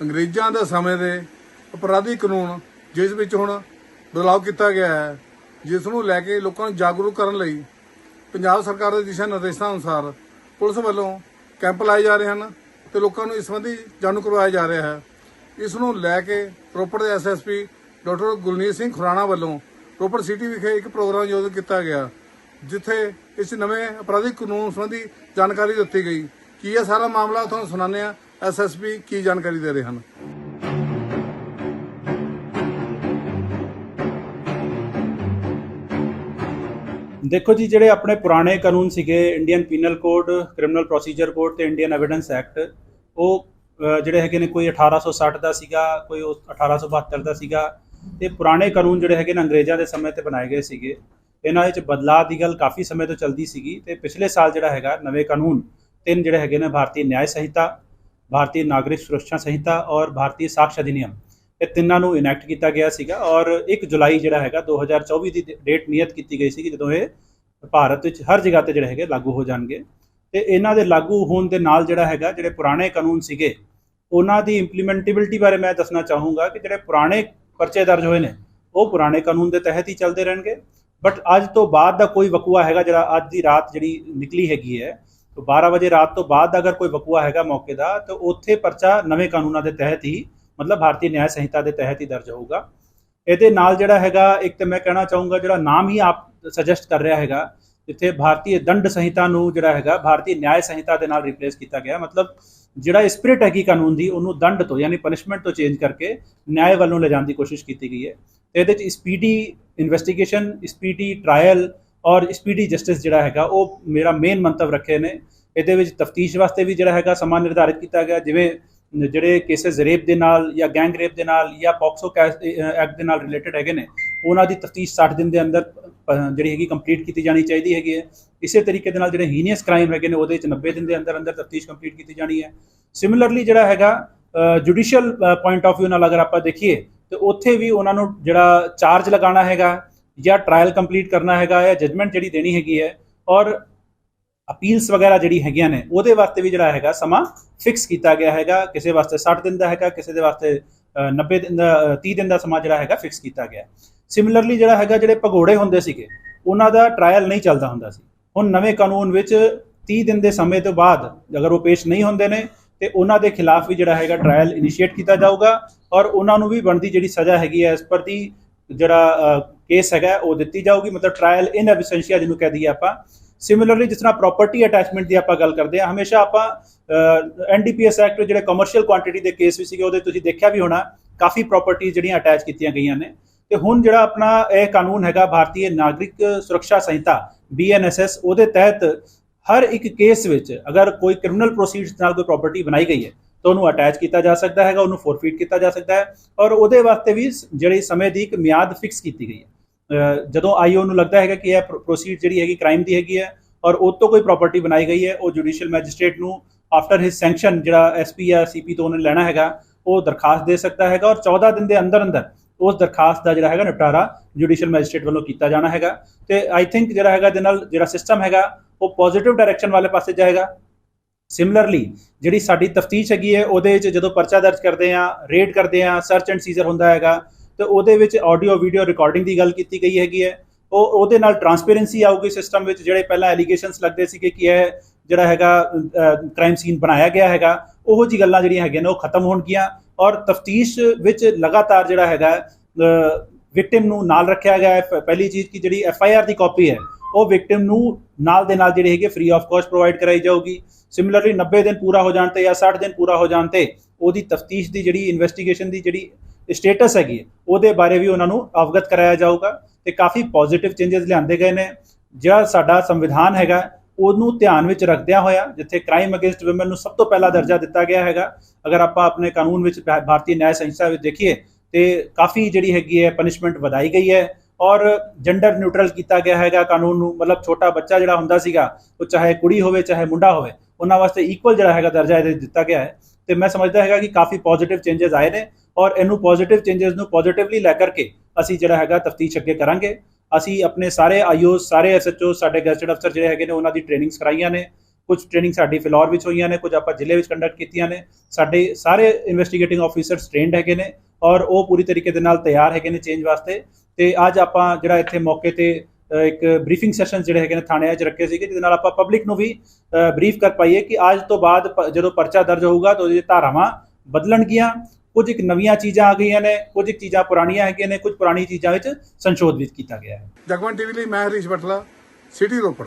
ਅੰਗਰੇਜ਼ਾਂ ਦੇ ਸਮੇਂ ਦੇ ਅਪਰਾਧੀ ਕਾਨੂੰਨ, ਜਿਸ ਵਿੱਚ ਹੁਣ ਬਦਲਾਅ ਕੀਤਾ ਗਿਆ ਹੈ, ਜਿਸ ਨੂੰ ਲੈ ਕੇ ਲੋਕਾਂ ਨੂੰ ਜਾਗਰੂਕ ਕਰਨ ਲਈ ਪੰਜਾਬ ਸਰਕਾਰ ਦੇ ਦਿਸ਼ਾ ਨਿਰਦੇਸ਼ਾਂ ਅਨੁਸਾਰ ਪੁਲਿਸ ਵੱਲੋਂ ਕੈਂਪ ਲਾਏ ਜਾ ਰਹੇ ਹਨ ਤੇ ਲੋਕਾਂ ਨੂੰ ਇਸ ਸੰਬੰਧੀ ਜਾਣੂ ਕਰਵਾਇਆ ਜਾ ਰਿਹਾ ਹੈ। ਇਸ ਨੂੰ ਲੈ ਕੇ ਰੋਪੜ ਦੇ ਐਸਐਸਪੀ ਡਾਕਟਰ ਗੁਲਨੀਤ ਸਿੰਘ ਖੁਰਾਣਾ ਵੱਲੋਂ ਰੋਪੜ ਸਿਟੀ ਵਿਖੇ ਇੱਕ ਪ੍ਰੋਗਰਾਮ ਆਯੋਜਿਤ ਕੀਤਾ ਗਿਆ, ਜਿੱਥੇ ਇਸ ਨਵੇਂ ਅਪਰਾਧਿਕ ਕਾਨੂੰਨ ਸੰਬੰਧੀ ਜਾਣਕਾਰੀ ਦਿੱਤੀ ਗਈ। ਕੀ ਇਹ ਸਾਰਾ ਮਾਮਲਾ ਤੁਹਾਨੂੰ ਸੁਣਾਉਂਦੇ ਆ ਐਸਐਸਪੀ ਕੀ ਜਾਣਕਾਰੀ ਦੇ ਰਹੇ ਹਨ? ਦੇਖੋ ਜੀ, ਜਿਹੜੇ ਆਪਣੇ ਪੁਰਾਣੇ ਕਾਨੂੰਨ ਸੀਗੇ Indian penal code criminal procedure code ਤੇ ਇੰਡੀਅਨ ਐਵੀਡੈਂਸ ਐਕਟ ਉਹ ਜਿਹੜੇ ਹੈਗੇ ਨੇ ਕੋਈ 1860 ਦਾ ਸੀਗਾ, ਕੋਈ ਉਹ 1872 ਦਾ ਸੀਗਾ, ਤੇ ਪੁਰਾਣੇ ਕਾਨੂੰਨ ਜਿਹੜੇ ਹੈਗੇ ਨੇ ਅੰਗਰੇਜ਼ਾਂ ਦੇ ਸਮੇਂ ਤੇ ਬਣਾਏ ਗਏ ਸੀਗੇ। ਇਹਨਾਂ ਵਿੱਚ ਬਦਲਾਅ ਦੀ ਗੱਲ ਕਾਫੀ ਸਮੇਂ ਤੋਂ ਚੱਲਦੀ ਸੀਗੀ ਤੇ ਪਿਛਲੇ ਸਾਲ ਜਿਹੜਾ ਹੈਗਾ, ਨਵੇਂ ਕਾਨੂੰਨ ਤਿੰਨ ਜਿਹੜੇ ਹੈਗੇ ਨੇ, ਭਾਰਤੀ ਨਿਆਂ ਸੰਹਿਤਾ ਭਾਰਤੀ ਨਾਗਰਿਕ ਸੁਰੱਖਿਆ ਸੰਹਿਤਾ ਔਰ ਭਾਰਤੀ ਸਾਕਸ਼ ਅਧਿਨਿਯਮ ਇਹ ਤਿੰਨਾਂ ਨੂੰ ਇਨੈਕਟ ਕੀਤਾ ਗਿਆ ਸੀਗਾ ਔਰ 1 ਜੁਲਾਈ ਜਿਹੜਾ ਹੈਗਾ 2024 ਦੀ ਡੇਟ ਨਿਯਤ ਕੀਤੀ ਗਈ ਸੀ ਜਦੋਂ ਇਹ ਭਾਰਤ ਵਿੱਚ ਹਰ ਜਗ੍ਹਾ ਤੇ ਜਿਹੜੇ ਹੈਗੇ ਲਾਗੂ ਹੋ ਜਾਣਗੇ। ਤੇ ਇਹਨਾਂ ਦੇ ਲਾਗੂ ਹੋਣ ਦੇ ਨਾਲ ਜਿਹੜਾ ਹੈਗਾ ਜਿਹੜੇ ਪੁਰਾਣੇ ਕਾਨੂੰਨ ਸੀਗੇ, ਉਹਨਾਂ ਦੀ ਇੰਪਲੀਮੈਂਟੇਬਿਲਟੀ ਬਾਰੇ ਮੈਂ ਦੱਸਣਾ ਚਾਹੂੰਗਾ ਕਿ ਜਿਹੜੇ ਪੁਰਾਣੇ ਪਰਚੇ ਦਰਜ ਹੋਏ ਨੇ, ਉਹ ਪੁਰਾਣੇ ਕਾਨੂੰਨ ਦੇ ਤਹਿਤ ਹੀ ਚੱਲਦੇ ਰਹਿਣਗੇ। ਬਟ ਅੱਜ ਤੋਂ ਬਾਅਦ ਦਾ ਕੋਈ ਵਕੂਆ ਹੈਗਾ ਜਿਹੜਾ ਅੱਜ ਦੀ ਰਾਤ ਜਿਹੜੀ ਨਿਕਲੀ ਹੈਗੀ ਹੈ ਤਾਂ 12 ਵਜੇ ਰਾਤ ਤੋਂ ਬਾਅਦ ਅਗਰ ਕੋਈ ਵਕੂਆ ਹੈਗਾ ਮੌਕੇ ਦਾ, ਤਾਂ ਉੱਥੇ ਪਰਚਾ ਨਵੇਂ ਕਾਨੂੰਨਾਂ ਦੇ ਤਹਿਤ ਹੀ, ਮਤਲਬ ਭਾਰਤੀ ਨਿਆਂ ਸੰਹਿਤਾ ਦੇ ਤਹਿਤ ਹੀ ਦਰਜ ਹੋਊਗਾ। ਇਹਦੇ ਨਾਲ ਜਿਹੜਾ ਹੈਗਾ, ਇੱਕ ਤਾਂ ਮੈਂ ਕਹਿਣਾ ਚਾਹੂੰਗਾ, ਜਿਹੜਾ ਨਾਮ ਹੀ ਆਪ ਸੁਜੈਸਟ ਕਰ ਰਿਹਾ ਹੈਗਾ, ਜਿੱਥੇ ਭਾਰਤੀ ਦੰਡ ਸੰਹਿਤਾ ਨੂੰ ਜਿਹੜਾ ਹੈਗਾ, ਭਾਰਤੀ ਨਿਆਂ ਸੰਹਿਤਾ ਦੇ ਨਾਲ ਰਿਪਲੇਸ ਕੀਤਾ ਗਿਆ। ਮਤਲਬ ਜਿਹੜਾ ਸਪਿਰਿਟ ਹੈਗੀ ਕਾਨੂੰਨ ਦੀ, ਉਹਨੂੰ ਦੰਡ ਤੋਂ, ਯਾਨੀ ਪਨਿਸ਼ਮੈਂਟ ਤੋਂ ਚੇਂਜ ਕਰਕੇ ਨਿਆਂ ਵੱਲੋਂ ਲਿਜਾਣ ਦੀ ਕੋਸ਼ਿਸ਼ ਕੀਤੀ ਗਈ ਹੈ। ਤੇ ਇਹਦੇ ਚ ਸਪੀਡੀ ਇਨਵੈਸਟੀਗੇਸ਼ਨ ਸਪੀਡੀ ਟ੍ਰਾਇਲ ਔਰ ਸਪੀਡੀ ਜਸਟਿਸ ਜਿਹੜਾ ਹੈਗਾ, ਉਹ ਮੇਰਾ ਮੇਨ ਮੰਤਵ ਰੱਖੇ ਨੇ। ਇਹਦੇ ਵਿੱਚ ਤਫਤੀਸ਼ ਵਾਸਤੇ ਵੀ ਜਿਹੜਾ ਹੈਗਾ ਸਮਾਂ ਨਿਰਧਾਰਿਤ ਕੀਤਾ ਗਿਆ, ਜਿਵੇਂ ਜਿਹੜੇ ਕੇਸਸ ਰੇਪ ਦੇ ਨਾਲ ਜਾਂ ਗੈਂਗ ਰੇਪ ਦੇ ਨਾਲ ਜਾਂ ਪੌਕਸੋ ਐਕਟ ਦੇ ਨਾਲ ਰਿਲੇਟਡ ਹੈਗੇ ਨੇ, ਉਹਨਾਂ ਦੀ ਤਫਤੀਸ਼ 60 ਦਿਨ ਦੇ ਅੰਦਰ ਪ- ਜਿਹੜੀ ਹੈਗੀ ਕੰਪਲੀਟ ਕੀਤੀ ਜਾਣੀ ਚਾਹੀਦੀ ਹੈਗੀ ਹੈ। ਇਸੇ ਤਰੀਕੇ ਦੇ ਨਾਲ ਜਿਹੜੇ ਹੀਨੀਅਸ ਕ੍ਰਾਈਮ ਹੈਗੇ ਨੇ, ਉਹਦੇ ਵਿੱਚ 90 ਦਿਨ ਦੇ ਅੰਦਰ ਅੰਦਰ ਤਫਤੀਸ਼ ਕੰਪਲੀਟ ਕੀਤੀ ਜਾਣੀ ਹੈ। ਸਿਮਿਲਰਲੀ ਜਿਹੜਾ ਹੈਗਾ ਜੁਡੀਸ਼ੀਅਲ ਪੁਆਇੰਟ ਆਫ View ਨਾਲ ਅਗਰ ਆਪਾਂ ਦੇਖੀਏ, ਤੇ ਉੱਥੇ ਵੀ ਉਹਨਾਂ ਨੂੰ ਜਿਹੜਾ ਚਾਰਜ ਲਗਾਉਣਾ ਹੈਗਾ ਜਾਂ ਟ੍ਰਾਇਲ ਕੰਪਲੀਟ ਕਰਨਾ ਹੈਗਾ ਜਾਂ ਜਜਮੈਂਟ ਜਿਹੜੀ ਦੇਣੀ ਹੈਗੀ ਹੈ ਔਰ ਅਪੀਲਸ ਵਗੈਰਾ ਜਿਹੜੀ ਹੈਗੀਆਂ ਨੇ ਉਹਦੇ ਵਾਸਤੇ ਵੀ ਜਿਹੜਾ ਹੈਗਾ ਸਮਾਂ ਫਿਕਸ ਕੀਤਾ ਗਿਆ ਹੈਗਾ। ਕਿਸੇ ਵਾਸਤੇ 60 ਦਿਨ ਦਾ ਹੈਗਾ ਕਿਸੇ ਦੇ ਵਾਸਤੇ ਅ, 90 ਦਿਨ ਦਾ ਅ, 30 ਦਿਨ ਦਾ ਸਮਾਂ ਜਿਹੜਾ ਹੈਗਾ ਫਿਕਸ ਕੀਤਾ ਗਿਆ। ਸਿਮਿਲਰਲੀ ਜਿਹੜਾ ਹੈਗਾ ਜਿਹੜੇ ਭਗੌੜੇ ਹੁੰਦੇ ਸੀਗੇ ਉਹਨਾਂ ਦਾ ਟ੍ਰਾਇਲ ਨਹੀਂ ਚੱਲਦਾ ਹੁੰਦਾ ਸੀ। ਹੁਣ ਨਵੇਂ ਕਾਨੂੰਨ ਵਿੱਚ 30 ਦਿਨ ਦੇ ਸਮੇਂ ਤੋਂ ਬਾਅਦ ਅਗਰ ਉਹ ਪੇਸ਼ ਨਹੀਂ ਹੁੰਦੇ ਨੇ ਤੇ ਉਹਨਾਂ ਦੇ ਖਿਲਾਫ ਵੀ ਜਿਹੜਾ ਹੈਗਾ ਟ੍ਰਾਇਲ ਇਨੀਸ਼ੀਏਟ ਕੀਤਾ ਜਾਊਗਾ ਔਰ ਉਹਨਾਂ ਨੂੰ ਵੀ ਬਣਦੀ ਜਿਹੜੀ ਸਜ਼ਾ ਹੈਗੀ ਹੈ ਇਸ ਪਰ ਦੀ ਜਿਹੜਾ ਕੇਸ ਹੈਗਾ, ਉਹ ਦਿੱਤੀ ਜਾਊਗੀ, ਮਤਲਬ ਟ੍ਰਾਇਲ ਇਨ ਐਬਸੈਂਸ਼ੀਆ ਜਿਹਨੂੰ ਕਹਿ ਦਈਏ ਆਪਾਂ। ਸਿਮਿਲਰਲੀ ਜਿਸ ਤਰ੍ਹਾਂ ਪ੍ਰਾਪਰਟੀ ਅਟੈਚਮੈਂਟ ਦੀ ਆਪਾਂ ਗੱਲ ਕਰਦੇ ਹਾਂ, ਹਮੇਸ਼ਾ ਆਪਾਂ ਐਨਡੀਪੀਐਸ ਐਕਟ ਜਿਹੜੇ ਕਮਰਸ਼ੀਅਲ ਕੁਆਂਟੀਟੀ ਦੇ ਕੇਸ ਵੀ ਸੀਗੇ, ਉਹਦੇ ਤੁਸੀਂ ਦੇਖਿਆ ਵੀ ਹੋਣਾ, ਕਾਫੀ ਪ੍ਰਾਪਰਟੀ ਜਿਹੜੀਆਂ ਅਟੈਚ ਕੀਤੀਆਂ ਗਈਆਂ ਨੇ। ਤੇ ਹੁਣ ਜਿਹੜਾ ਆਪਣਾ ਇਹ ਕਾਨੂੰਨ ਹੈਗਾ, ਭਾਰਤੀ ਨਾਗਰਿਕ ਸੁਰੱਖਿਆ ਸੰਹਿਤਾ ਬੀਐਨਐਸਐਸ ਉਹਦੇ ਤਹਿਤ ਹਰ ਇੱਕ ਕੇਸ ਵਿੱਚ ਅਗਰ ਕੋਈ ਕ੍ਰਿਮੀਨਲ ਪ੍ਰੋਸੀਡਸ ਨਾਲ ਕੋਈ ਪ੍ਰਾਪਰਟੀ ਬਣਾਈ ਗਈ ਹੈ, ਤਾਂ ਉਹਨੂੰ ਅਟੈਚ ਕੀਤਾ ਜਾ ਸਕਦਾ ਹੈਗਾ, ਉਹਨੂੰ ਫੋਰਫੀਟ ਕੀਤਾ ਜਾ ਸਕਦਾ ਹੈ। ਔਰ ਉਹਦੇ ਵਾਸਤੇ ਵੀ ਜਿਹੜੀ ਸਮੇਂ ਦੀ ਇੱਕ ਮਿਆਦ ਫਿਕਸ ਕੀਤੀ ਗਈ ਹੈ। ਜਦੋਂ ਆਈਓ ਨੂੰ ਲੱਗਦਾ ਹੈਗਾ ਕਿ ਇਹ ਪ੍ਰੋਸੀਡ ਜਿਹੜੀ ਹੈਗੀ ਕ੍ਰਾਈਮ ਦੀ ਹੈਗੀ ਹੈ ਔਰ ਉਹ ਤੋਂ ਕੋਈ ਪ੍ਰਾਪਰਟੀ ਬਣਾਈ ਗਈ ਹੈ, ਉਹ ਜੁਡੀਸ਼ੀਅਲ ਮੈਜਿਸਟ੍ਰੇਟ ਨੂੰ ਆਫਟਰ ਹਿਸ ਸੈਂਕਸ਼ਨ ਜਿਹੜਾ ਐਸਪੀ ਜਾਂ ਸੀਪੀ ਤੋਂ ਉਹਨੇ ਲੈਣਾ ਹੈਗਾ, ਉਹ ਦਰਖਾਸਤ ਦੇ ਸਕਦਾ ਹੈਗਾ ਔਰ 14 ਦਿਨ ਦੇ ਅੰਦਰ ਅੰਦਰ ਉਸ ਦਰਖਾਸਤ ਦਾ ਜਿਹੜਾ ਹੈਗਾ ਨਿਪਟਾਰਾ ਜੁਡੀਸ਼ੀਅਲ ਮੈਜਿਸਟ੍ਰੇਟ ਵੱਲੋਂ ਕੀਤਾ ਜਾਣਾ ਹੈਗਾ ਤੇ ਆਈ ਥਿੰਕ ਜਿਹੜਾ ਹੈਗਾ ਦੇ ਨਾਲ ਜਿਹੜਾ ਸਿਸਟਮ ਹੈਗਾ, ਉਹ ਪੋਜ਼ਿਟਿਵ ਡਾਇਰੈਕਸ਼ਨ ਵਾਲੇ ਪਾਸੇ ਜਾਏਗਾ। ਸਿਮਿਲਰਲੀ ਜਿਹੜੀ ਸਾਡੀ ਤਫਤੀਸ਼ ਹੈਗੀ ਹੈ, ਉਹਦੇ ਵਿੱਚ ਜਦੋਂ ਪਰਚਾ ਦਰਜ ਕਰਦੇ ਆ ਰੇਡ ਕਰਦੇ ਆ ਸਰਚ ਐਂਡ ਸੀਜ਼ਰ ਹੁੰਦਾ ਹੈਗਾ ਤੇ ਉਹਦੇ ਵਿੱਚ ਆਡੀਓ ਵੀਡੀਓ ਰਿਕਾਰਡਿੰਗ ਦੀ ਗੱਲ ਕੀਤੀ ਗਈ ਹੈਗੀ ਹੈ। ਉਹ ਉਹਦੇ ਨਾਲ ਟਰਾਂਸਪੇਰੈਂਸੀ ਆਊਗੀ ਸਿਸਟਮ ਵਿੱਚ, ਜਿਹੜੇ ਪਹਿਲਾਂ ਐਲੀਗੇਸ਼ਨਸ ਲੱਗਦੇ ਸੀਗੇ ਕਿ ਇਹ ਜਿਹੜਾ ਹੈਗਾ ਕ੍ਰਾਈਮ ਸੀਨ ਬਣਾਇਆ ਗਿਆ ਹੈਗਾ, ਉਹੋ ਜੀ ਗੱਲਾਂ ਜਿਹੜੀਆਂ ਹੈਗੀਆਂ ਨੇ, ਉਹ ਖਤਮ ਹੋਣਗੀਆਂ ਔਰ ਤਫਤੀਸ਼ ਵਿੱਚ ਲਗਾਤਾਰ ਜਿਹੜਾ ਹੈਗਾ ਵਿਕਟਿਮ ਨੂੰ ਨਾਲ ਰੱਖਿਆ ਗਿਆ ਹੈ। ਪਹਿਲੀ ਚੀਜ਼ ਕਿ ਜਿਹੜੀ ਐਫ ਆਈ ਆਰ ਦੀ ਕਾਪੀ ਹੈ, ਉਹ ਵਿਕਟਿਮ ਨੂੰ ਨਾਲ ਦੇ ਨਾਲ ਜਿਹੜੀ ਹੈਗੀ ਫ੍ਰੀ ਆਫ ਕਾਸਟ ਪ੍ਰੋਵਾਈਡ ਕਰਾਈ ਜਾਊਗੀ। ਸਿਮਿਲਰਲੀ 90 ਦਿਨ ਪੂਰਾ ਹੋ ਜਾਣ ਤੇ ਜਾਂ 60 ਦਿਨ ਪੂਰਾ ਹੋ ਜਾਣ ਤੇ ਉਹਦੀ ਤਫਤੀਸ਼ ਦੀ ਜਿਹੜੀ ਇਨਵੈਸਟੀਗੇਸ਼ਨ ਦੀ ਜਿਹੜੀ ਸਟੇਟਸ ਹੈਗੀ ਉਹਦੇ ਬਾਰੇ ਵੀ ਉਹਨਾਂ ਨੂੰ ਅਵਗਤ ਕਰਾਇਆ ਜਾਊਗਾ ਤੇ ਕਾਫੀ ਪੋਜ਼ਿਟਿਵ ਚੇਂਜਸ ਲਿਆਂਦੇ ਗਏ ਨੇ। ਜਿਹੜਾ ਸਾਡਾ ਸੰਵਿਧਾਨ ਹੈਗਾ, ਉਹਨੂੰ ਧਿਆਨ ਵਿੱਚ ਰੱਖਦਿਆਂ ਹੋਇਆ ਜਿੱਥੇ ਕ੍ਰਾਈਮ ਅਗੇਂਸਟ ਔਮਨ ਨੂੰ ਸਭ ਤੋਂ ਪਹਿਲਾ ਦਰਜਾ ਦਿੱਤਾ ਗਿਆ ਹੈਗਾ, ਅਗਰ ਆਪਾਂ ਆਪਣੇ ਕਾਨੂੰਨ ਵਿੱਚ ਭਾਰਤੀ ਨਿਆਂ ਸੰਹਿਤਾ ਵਿੱਚ ਦੇਖੀਏ, ਤੇ ਕਾਫੀ ਜਿਹੜੀ ਹੈਗੀ ਹੈ ਪਨਿਸ਼ਮੈਂਟ ਵਧਾਈ ਗਈ ਹੈ ਔਰ ਜੈਂਡਰ ਨਿਊਟਰਲ ਕੀਤਾ ਗਿਆ ਹੈਗਾ ਕਾਨੂੰਨ ਨੂੰ, ਮਤਲਬ ਛੋਟਾ ਬੱਚਾ ਜਿਹੜਾ ਹੁੰਦਾ ਸੀਗਾ, ਉਹ ਚਾਹੇ ਕੁੜੀ ਹੋਵੇ, ਚਾਹੇ ਮੁੰਡਾ ਹੋਵੇ, ਉਹਨਾਂ ਵਾਸਤੇ ਇਕੁਅਲ ਜਿਹੜਾ ਹੈਗਾ ਦਰਜਾ ਇਹਦੇ 'ਚ ਦਿੱਤਾ ਗਿਆ ਹੈ। ਤੇ ਮੈਂ ਸਮਝਦਾ ਹੈਗਾ ਕਿ ਕਾਫੀ ਪੋਜ਼ਿਟਿਵ ਚੇਂਜਸ ਆਏ ਨੇ ਔਰ ਇਹਨੂੰ ਪੋਜ਼ਿਟਿਵ ਚੇਂਜਸ ਨੂੰ ਪੋਜ਼ਿਟਿਵਲੀ ਲੈ ਕਰਕੇ ਅਸੀਂ ਜਿਹੜਾ ਹੈਗਾ ਤਫਤੀਸ਼ ਅੱਗੇ ਕਰਾਂਗੇ। ਅਸੀਂ ਆਪਣੇ ਸਾਰੇ ਆਈਓਸ ਸਾਰੇ ਐਸਐਚਓ ਸਾਡੇ ਗੈਸਟਡ ਅਫਸਰ ਜਿਹੜੇ ਹੈਗੇ ਨੇ, ਉਹਨਾਂ ਦੀ ਟ੍ਰੇਨਿੰਗਸ ਕਰਾਈਆਂ ਨੇ। ਕੁਝ ਟ੍ਰੇਨਿੰਗ ਸਾਡੀ ਫਿਲੌਰ ਵਿੱਚ ਹੋਈਆਂ ਨੇ, ਕੁਝ ਆਪਾਂ ਜ਼ਿਲ੍ਹੇ ਵਿੱਚ ਕੰਡਕਟ ਕੀਤੀਆਂ ਨੇ। ਸਾਡੇ ਸਾਰੇ ਇਨਵੈਸਟੀਗੇਟਿੰਗ ਆਫੀਸਰਸ ਟ੍ਰੇਨਡ ਹੈਗੇ ਨੇ ਔਰ ਉਹ ਪੂਰੀ ਤਰੀਕੇ ਦੇ ਨਾਲ ਤਿਆਰ ਹੈਗੇ ਨੇ ਚੇਂਜ ਵਾਸਤੇ। ਤੇ ਅੱਜ ਆਪਾਂ ਜਿਹੜਾ ਇੱਥੇ ਮੌਕੇ ਤੇ ਇੱਕ ਬਰੀਫਿੰਗ ਸੈਸ਼ਨ ਜਿਹੜੇ ਹੈਗੇ ਨੇ ਥਾਣਿਆਂ 'ਚ ਰੱਖੇ ਸੀਗੇ, ਜਿਹਦੇ ਨਾਲ ਆਪਾਂ ਪਬਲਿਕ ਨੂੰ ਵੀ ਬਰੀਫ ਕਰ ਪਾਈਏ ਕਿ ਅੱਜ ਤੋਂ ਬਾਅਦ ਜਦੋਂ ਪਰਚਾ ਦਰਜ ਹੋਊਗਾ ਤਾਂ ਉਹਦੀ ਧਾਰਾਵਾਂ ਬਦਲਣਗੀਆਂ। ਕੁਝ ਇੱਕ ਨਵੀਆਂ ਚੀਜ਼ਾਂ ਆ ਗਈਆਂ ਨੇ, ਕੁਝ ਇੱਕ ਚੀਜ਼ਾਂ ਪੁਰਾਣੀਆਂ ਹੈਗੀਆਂ ਨੇ, ਕੁਝ ਪੁਰਾਣੀ ਚੀਜ਼ਾਂ ਵਿੱਚ ਸੰਸ਼ੋਧਿਤ ਕੀਤਾ ਗਿਆ ਹੈ। ਜਗਮਨ ਟੀਵੀ ਲਈ ਮੈਂ ਹਰੀਸ਼ ਬਟਲਾ, ਸਿਟੀ ਰੋਪੜ।